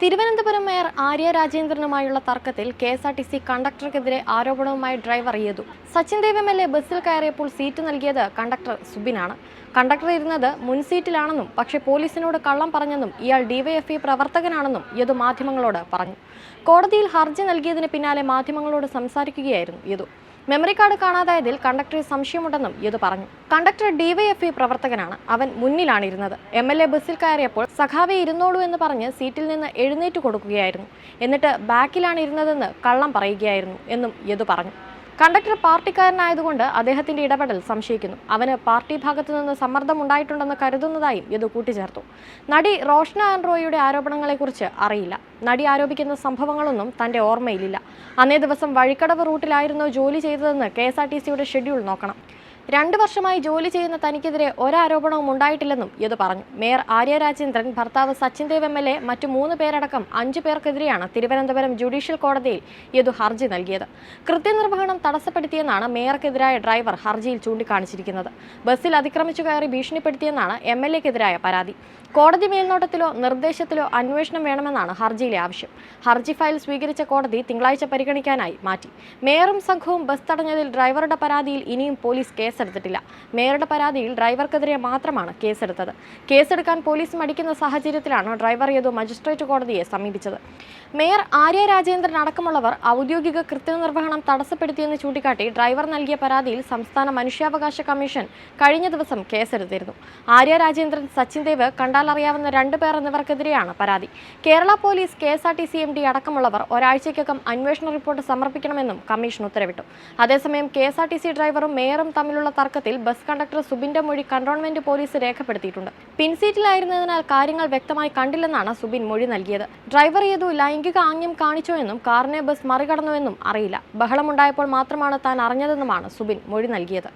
Thiruvananthapuram mayor Arya രാജേന്ദ്രനുമായുള്ള തർക്കത്തിൽ K S R T C കണ്ടക്ടർക്കെതിരെ ആരോപണവുമായി ഡ്രൈവർ ചെയ്തു Sachin Dev M L A ബസ്സിൽ കയറിയപ്പോൾ സീറ്റ് നൽകിയത് കണ്ടക്ടർ സുബിനാണ്. കണ്ടക്ടർ ഇരുന്നത് മുൻ സീറ്റിലാണെന്നും പക്ഷേ പോലീസിനോട് കള്ളം പറഞ്ഞെന്നും ഇയാൾ ഡിവൈഎഫ്ഐ പ്രവർത്തകനാണെന്നും യദു മാധ്യമങ്ങളോട് പറഞ്ഞു. കോടതിയിൽ ഹർജി നൽകിയതിന് പിന്നാലെ മാധ്യമങ്ങളോട് സംസാരിക്കുകയായിരുന്നു യദു. മെമ്മറി കാർഡ് കാണാതായതിൽ കണ്ടക്ടറെ സംശയമുണ്ടെന്നും യദു പറഞ്ഞു. കണ്ടക്ടർ ഡിവൈഎഫ്ഐ പ്രവർത്തകനാണ്. അവൻ മുന്നിലാണ് ഇരുന്നത്. എം എൽ എ ബസ്സിൽ കയറിയപ്പോൾ സഖാവെ ഇരുന്നോളൂ എന്ന് പറഞ്ഞ് സീറ്റിൽ നിന്ന് എഴുന്നേറ്റ് കൊടുക്കുകയായിരുന്നു. എന്നിട്ട് ബാക്കിലാണ് ഇരുന്നതെന്ന് കള്ളം പറയുകയായിരുന്നു എന്നും യദു പറഞ്ഞു. കണ്ടക്ടർ പാർട്ടിക്കാരനായതുകൊണ്ട് അദ്ദേഹത്തിന്റെ ഇടപെടൽ സംശയിക്കുന്നു. അവന് പാർട്ടി ഭാഗത്തു നിന്ന് സമ്മർദ്ദം ഉണ്ടായിട്ടുണ്ടെന്ന് കരുതുന്നതായും യദു കൂട്ടിച്ചേർത്തു. നടി റോഷ്ന ആൻഡ്രോയുടെ ആരോപണങ്ങളെക്കുറിച്ച് അറിയില്ല. നടി ആരോപിക്കുന്ന സംഭവങ്ങളൊന്നും തന്റെ ഓർമ്മയിലില്ല. അന്നേ ദിവസം വഴിക്കടവ് റൂട്ടിലായിരുന്നു ജോലി ചെയ്തതെന്ന് കെ ഷെഡ്യൂൾ നോക്കണം. രണ്ടു വർഷമായി ജോലി ചെയ്യുന്ന തനിക്കെതിരെ ഒരാരോപണവും ഉണ്ടായിട്ടില്ലെന്നും യദു പറഞ്ഞു. മേയർ ആര്യ രാജേന്ദ്രൻ ഭർത്താവ് Sachin Dev M L A മറ്റു മൂന്ന് പേരടക്കം അഞ്ചു പേർക്കെതിരെയാണ് തിരുവനന്തപുരം ജുഡീഷ്യൽ കോടതിയിൽ യദു ഹർജി നൽകിയത്. കൃത്യനിർവഹണം തടസ്സപ്പെടുത്തിയെന്നാണ് മേയർക്കെതിരായ ഡ്രൈവർ ഹർജിയിൽ ചൂണ്ടിക്കാണിച്ചിരിക്കുന്നത്. ബസ്സിൽ അതിക്രമിച്ചു കയറി ഭീഷണിപ്പെടുത്തിയെന്നാണ് എം എൽ എക്കെതിരായ പരാതി. കോടതി മേൽനോട്ടത്തിലോ നിർദ്ദേശത്തിലോ അന്വേഷണം വേണമെന്നാണ് ഹർജിയിലെ ആവശ്യം. ഹർജി ഫയൽ സ്വീകരിച്ച കോടതി തിങ്കളാഴ്ച പരിഗണിക്കാനായി മാറ്റി. മേയറും സംഘവും ബസ് തടഞ്ഞതിൽ ഡ്രൈവറുടെ പരാതിയിൽ ഇനിയും പോലീസ് കേസെടുത്തിട്ടില്ല. മേയറുടെ പരാതിയിൽ ഡ്രൈവർക്കെതിരെ മാത്രമാണ് കേസെടുത്തത്. കേസെടുക്കാൻ പോലീസ് മടിക്കുന്ന സാഹചര്യത്തിലാണ് ഡ്രൈവർ യദു മജിസ്ട്രേറ്റ് കോടതിയെ സമീപിച്ചത്. മേയർ ആര്യ രാജേന്ദ്രൻ അടക്കമുള്ളവർ ഔദ്യോഗിക കൃത്യനിർവഹണം തടസ്സപ്പെടുത്തിയെന്ന് ചൂണ്ടിക്കാട്ടി ഡ്രൈവർ നൽകിയ പരാതിയിൽ സംസ്ഥാന മനുഷ്യാവകാശ കമ്മീഷൻ കഴിഞ്ഞ ദിവസം കേസെടുത്തിരുന്നു. ആര്യ രാജേന്ദ്രൻ സച്ചിൻ ദേവ് കണ്ടാലറിയാവുന്ന രണ്ടുപേർ എന്നിവർക്കെതിരെയാണ് പരാതി. Kerala police K S R T C M D അടക്കമുള്ളവർ ഒരാഴ്ചയ്ക്കകം അന്വേഷണ റിപ്പോർട്ട് സമർപ്പിക്കണമെന്നും കമ്മീഷൻ ഉത്തരവിട്ടു. അതേസമയം K S R T C ഡ്രൈവറും മേയറും തമ്മിലുള്ള തർക്കത്തിൽ ബസ് കണ്ടക്ടർ സുബിന്റെ മൊഴി കണ്ടോൺമെന്റ് പോലീസ് രേഖപ്പെടുത്തിയിട്ടുണ്ട്. പിൻസീറ്റിലായിരുന്നതിനാൽ കാര്യങ്ങൾ വ്യക്തമായി കണ്ടില്ലെന്നാണ് സുബിൻ മൊഴി നൽകിയത്. ഡ്രൈവർ ഏതു ലൈംഗിക ആംഗ്യം കാണിച്ചോ എന്നും കാറിനെ ബസ് മറികടന്നുവെന്നും അറിയില്ല. ബഹളമുണ്ടായപ്പോൾ മാത്രമാണ് താൻ അറിഞ്ഞതെന്നുമാണ് സുബിൻ മൊഴി നൽകിയത്.